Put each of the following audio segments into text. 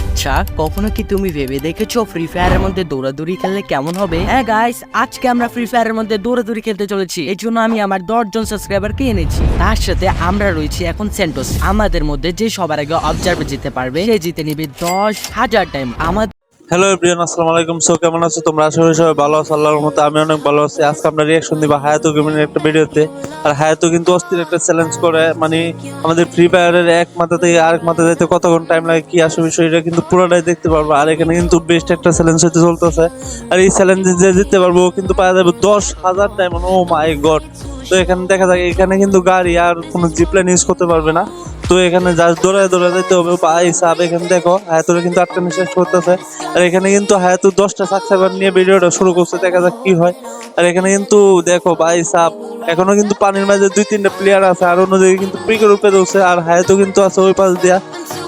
আচ্ছা কখনো কি তুমি ভেবে দেখেছ ফ্রি ফায়ারের মধ্যে দৌড়াদৌড়ি খেললে কেমন হবে? হ্যাঁ গাইস আজকে আমরা ফ্রি ফায়ারের মধ্যে দৌড়াদৌড়ি খেলতে চলেছি। এই জন্য আমি আমার দশজন সাবস্ক্রাইবারকে এনেছি। তার সাথে আমরা রয়েছি এখন সেন্টোস আমাদের মধ্যে যে সবার আগে অবজার্ভে জিতে পারবে, সে জিতে নিবে দশ হাজার টাইম আমাদের হ্যালো এভরিওয়ান আসসালামু আলাইকুম। সো কেমন আছো? তোমরা আশা করি সবাই ভালো আছো, আল্লাহর মতো আমি অনেক ভালো আছি। আজকে আমরা রিয়াকশন দিবা হায়াতু গেমিং একটা ভিডিওতে আর হায়াতু কিন্তু অস্থির একটা চ্যালেঞ্জ করে। মানে আমাদের ফ্রি ফায়ারের এক মাথা থেকে আরেক মাথা যেতে কতক্ষণ টাইম লাগে, কি আসে বিষয়, এটা কিন্তু পুরোটাই দেখতে পারব। আর এখানে কিন্তু বেস্ট একটা চ্যালেঞ্জ হতে চলতেছে। আর এই চ্যালেঞ্জে যে জিততে পারব কিন্তু পাওয়া যাবে দশ হাজার টাইম ও মাই গড তো এখানে দেখা যায় এখানে কিন্তু গাড়ি আর কোনো জিপলাইন ইউজ করতে পারবে না। তো এখানে জাস্ট দৌড়ায় দৌড়ায় যেতে হবে। পাই সাপ এখানে দেখো, হায়াতুরে কিন্তু আটকানো চেষ্টা করতেছে আর এখানে কিন্তু হায়াতু দশটা সাবস্ক্রাইবার নিয়ে ভিডিওটা শুরু করছে, দেখা যাক কি হয়। আর এখানে কিন্তু দেখো ভাই সাপ এখনও কিন্তু পানির মাঝে দুই, তিনটা প্লেয়ার আছে, আর অন্যদিকে কিন্তু পিকের উপরে দৌড়ছে আর হায়াতু কিন্তু আছে ওই পাশ দিয়া।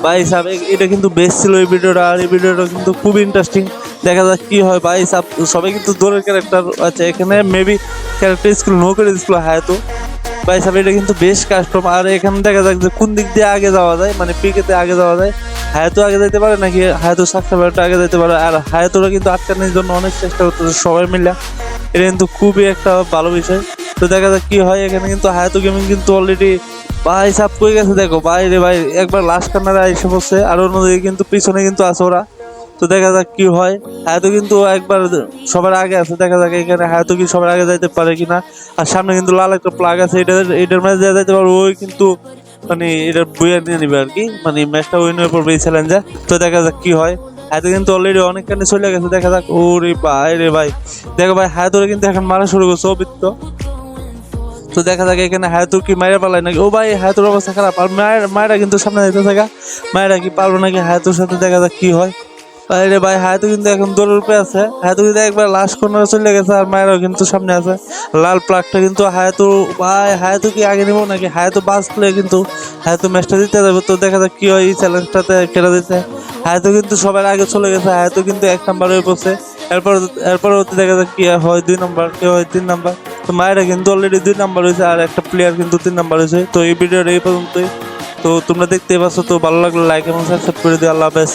ভাই সাপ এটা কিন্তু বেস্ট ছিল এই ভিডিওটা, আর এই ভিডিওটা কিন্তু খুব ইন্টারেস্টিং দেখা যাক কি হয় ভাই সাপ সবাই কিন্তু দৌড়ের ক্যারেক্টার আছে। এখানে মেবি ক্যারেক্টার স্কুল নো করে দিচ্ছিল হায়াতু। ভাই সাহেব, এটা কিন্তু বেশ কাস্টম আর এখানে দেখা যাক যে কোন দিক দিয়ে আগে যাওয়া যায়। মানে পিকেতে আগে যাওয়া যায়। হায়াতো আগে যেতে পারে নাকি হায়াতো সাবস্ক্রাইবারটা আগে যেতে পারে? আর হায়াতোরা কিন্তু আটকানোর জন্য অনেক চেষ্টা করতেছে সবাই মিলে। এটা কিন্তু খুবই একটা ভালো বিষয়। তো দেখা যাক কি হয় এখানে। কিন্তু হায়াতো গেমিং কিন্তু অলরেডি ভাই সাপ কই গেছে দেখো। বাইরে ভাই, একবার লাস্ট কান্নারে এসে পড়ছে আর অন্যদিকে কিন্তু পিছনে কিন্তু আছে ওরা। তো দেখা যাক কি হয়। হায়াতো কিন্তু একবার সবার আগে আছে, দেখা যাক এখানে হায়াতো কি সবার আগে যাইতে পারে কিনা। আর সামনে কিন্তু লাল একটা প্লাগ আছে, এটা এটার যা যাইতে পারবে, ওই কিন্তু মানে এটা বইয়া নিয়ে নিবে আর কি মানে ম্যাচটা উইন হয়ে পড়বে এই চ্যালেঞ্জে তো দেখা যাক কি হয়। হায়াতো কিন্তু অলরেডি অনেকখানি চলে গেছে, দেখা যাক, ওরে ভাই, রে ভাই। দেখো ভাই, হায়াতোরে কিন্তু এখন মারা শুরু করছে, অবৃত্ত। তো দেখা যাক এখানে হায়াতুর কি মায়ের পালায় নাকি, ও ভাই, হায়াতুর অবস্থা খারাপ, আর মায়ের মায়েরা কিন্তু সামনে যেতে থাকা মায়েরা কি পারব নাকি হায়াতুর সাথে, দেখা যাক কি হয়। আরে ভাই হায়াতু কিন্তু এখন দৌড়ের উপরে আছে। হায়াতু কিন্তু একবার লাস্ট কর্নারে চলে গেছে আর মায়েরাও কিন্তু সামনে আছে। লাল প্লাগটা কিন্তু হায়াতু ভাই হায়াতু কি আগে নিবো নাকি? হায়াতু বাঁচলে কিন্তু হায়াতু ম্যাচটা দিতে যাবে। তো দেখা যাক কি হয়, এই চ্যালেঞ্জটাতে কেটে দিতে হায়াতু কিন্তু সবার আগে চলে গেছে হায়াতু কিন্তু এক নাম্বার হয়ে পড়ছে। এরপর এরপর দেখা যাক কি হয়, দুই নাম্বার কি হয়, তিন নাম্বার তো মায়েরা কিন্তু অলরেডি দুই নাম্বার হয়েছে আর একটা প্লেয়ার কিন্তু তিন নাম্বার হয়েছে। তো এই ভিডিওটা এই পর্যন্তই। তো তোমরা দেখতে পাচ্ছ, তো ভালো লাগলে লাইক এবং সাবস্ক্রাইব করে দিও। আল্লাহ হাফেজ।